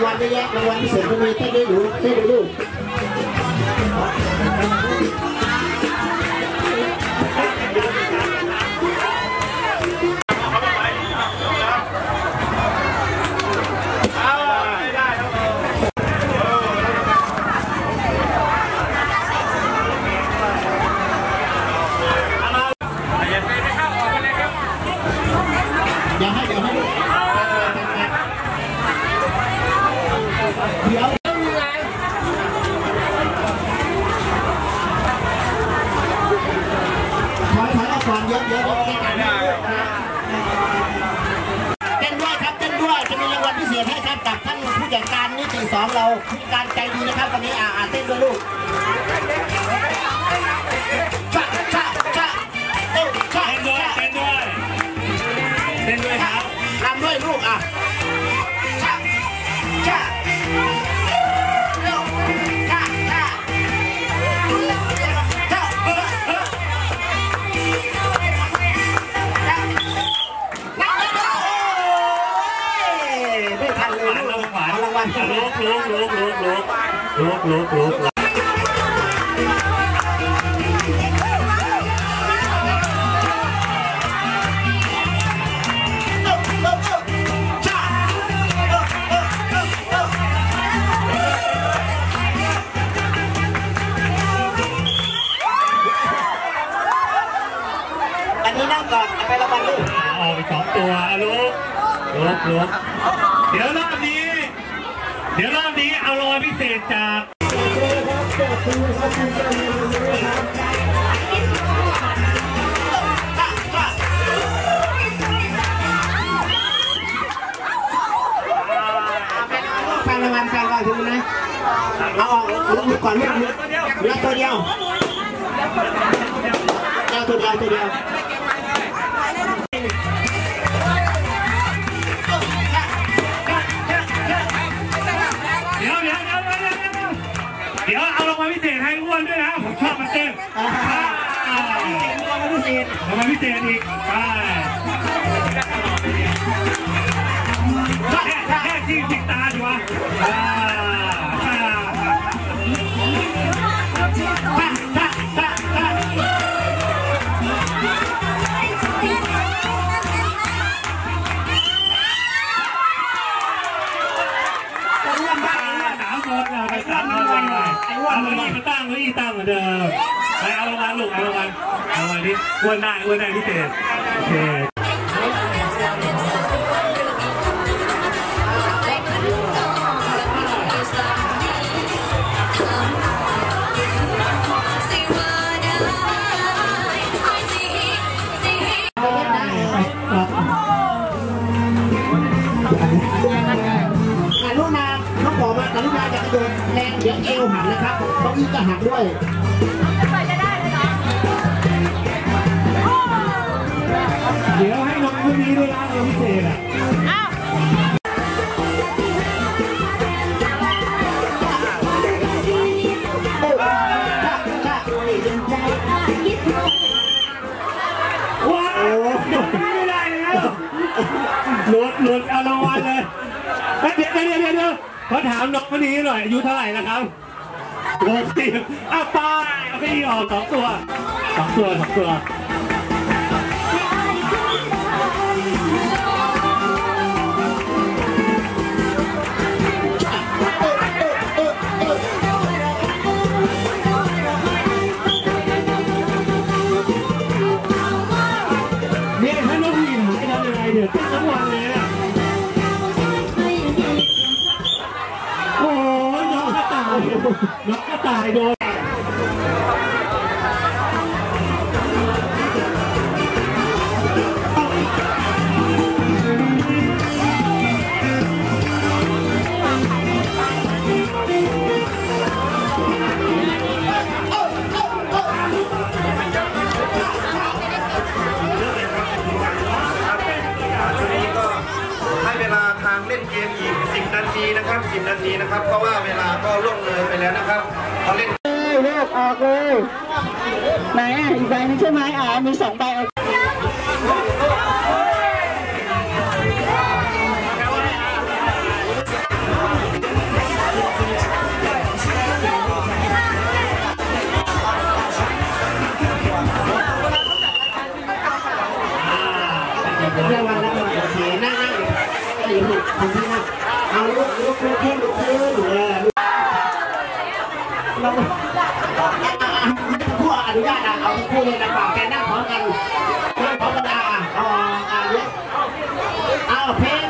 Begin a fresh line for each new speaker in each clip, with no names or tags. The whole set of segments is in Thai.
างวัลเยอะแยะรางวัลพิเศษก็มีท่ได้ดูท่านได้ดู ยอะเยอะเดี๋ยวเต้นด้วยครับเต้นด้วยจะมีรางวัลพิเศษให้ครับกับท่านผู้จัดการนิติสองเราผู้การใจดีนะครับวันนี้อ่าเต้นด้วยลูก luộc luộc luộc lại Ờ,
ờ bị chọn tùa, à, alo
Luộc, luộc
Nhớ lắm đi. ดี๋ยวร
อ
บนี้เดี๋ยวรอบนี้เอารางวัลพิเศษจาก
แฟนรางวัลแฟนรางวัลถึงนะเอาออกลูกก่อนลูกลูกเหลือตัวเดียวเดียวตัวเดียวตัวเดียว
ยวเดี๋ยวเดี๋ยวเดี๋ยวเดี๋ยวเดี๋ยวเอารางวัลพิเศษให้อ้วนด้วยนะผมชอบมันเต้นอ่ารางวัลพิเศษรางวัลพิเศษอีกใช่แค่แค่ที่ วัวนได้อ้วนได้พี่เต๋โอเค
อนุนาน้องหอมอนุนาจะโยนแรงเดี๋ยวเอวหักนะครับต้องอีกจะหักด้วย
เดี๋ยวให้น้องคนนี้ด้วยนะเราพิเศษอะว้าวไม่ได้แล้วหลุดหลุดเอารางวัลเลยเดี๋ยวเดี๋ยวเดี๋ยวเดี๋ยวขอถามน้องคนนี้หน่อยอายุเท่าไหร่นะครับหกสิบอ้าวไปเอาไปออกสองตัวสองตัวสองตัว nó có tài rồi. 60 นาทีนะ
ครับ เพราะว่าเวลาก็ล่วงเลยไปแล้วนะครับเขาเล่น
เลขออกเลยไหนอะอีกใบนึงใช่ไหมอ่ามีสองใบเอ
วอาที่นั่งเอาลูกลูกลูกขึ้นลูกขึ้นเออเราผู้อนุญาตอะเอาทุกคู่เลยนะป่าแกนั่งพร้อมกันนั่งพร้อมกันอะเอาอะเนี่ยเอาเพลง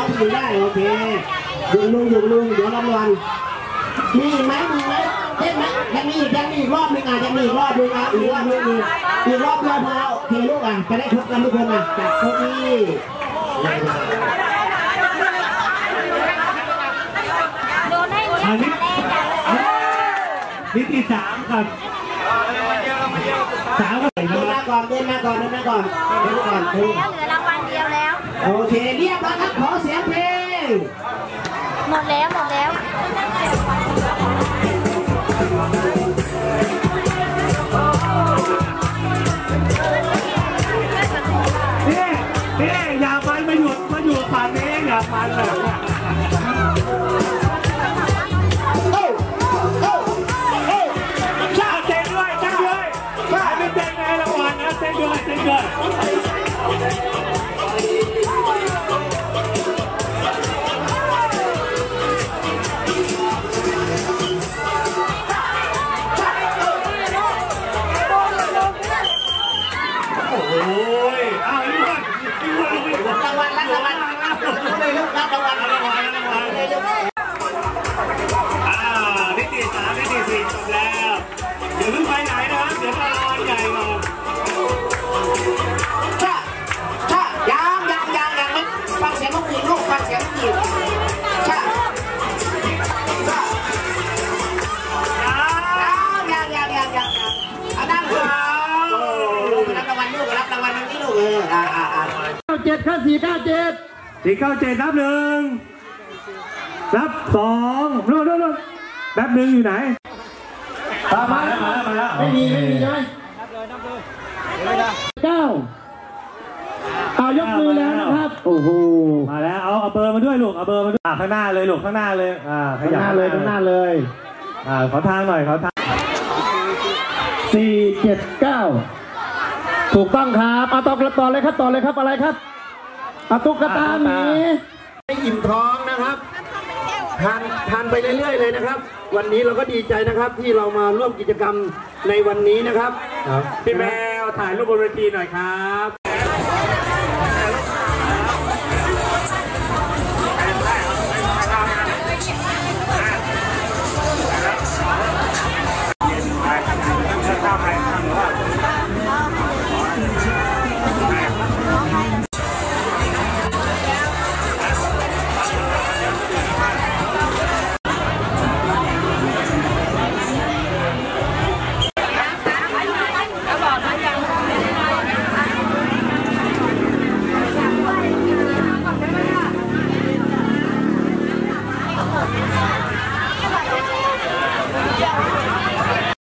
น้อ
งอ
ยู่ได้โอเคอยู่ลุงอยู่ลุงเดี๋ยวรางวัลมีอีกไหมมีไหมเต้นไหมยังมีอีกยังมีอีกรอบหนึงอะยังมีอีกรอบหนึงอะอีกรอบหนึงอีกอีกรอบเดียวพอโอเคลูกอะจะได้ครบกันทุกคนอะจัดเก้าอี้
อันนี้นิติสามครับสามก็ใส่
เดิน
นะ
มาก่อนเดินมาก่อนเดินมาก่อนเดินมาก่อน โอเคเรียบร้อยครับขอเสียงเพลง
หมดแล้วหมดแล้ว
นี่นี่อย่ามันมาอยู่มาอยู่ฝั่งนี้อย่ามันเล
เสียงนกหวีดลูกฟังเสียงนกหวีดชาชายังยังยังยังยังเอานั่งลูกลูกรับรางวัลลูกรับรางวัลตรงนี้ลูกเอออ่าอ่าอ่า
เจ็ดข้าสี่เก้าเจ็ดสี่เก้าเจ็ดนับหนึ่งนับสองโน่นโน่นโน่นแป๊บหนึ่งอยู่ไหนมาแล้วมาแล้วมาแล้วไม่มีไม่มีใช่ไหม
เก้าเอายกมือแล้วนะครับ โอ้โห
มาแล้วเอาเอาเบอร์มาด้วยลูกเอาเบอร์มาด้วยอ่าข้างหน้าเลยลูกข้างหน้าเลยอ่าข
ข้าง
ยั
ห
บ
น้าเลยข้างหน้าเลย
อ่าขอทางหน่อยขอทาง
สี่เจ็ดเก้าถูกต้องครับเอาต่อต่อเลยครับต่อเลยครับอะไรครับเอาตุ๊กตาหมี
ให้อิ่มท้องนะครับทานทานไปเรื่อยๆเลยนะครับ วันนี้เราก็ดีใจนะครับที่เรามาร่วมกิจกรรมในวันนี้นะครับ
พี่แมวถ่ายรูปบนเวทีหน่อยครับ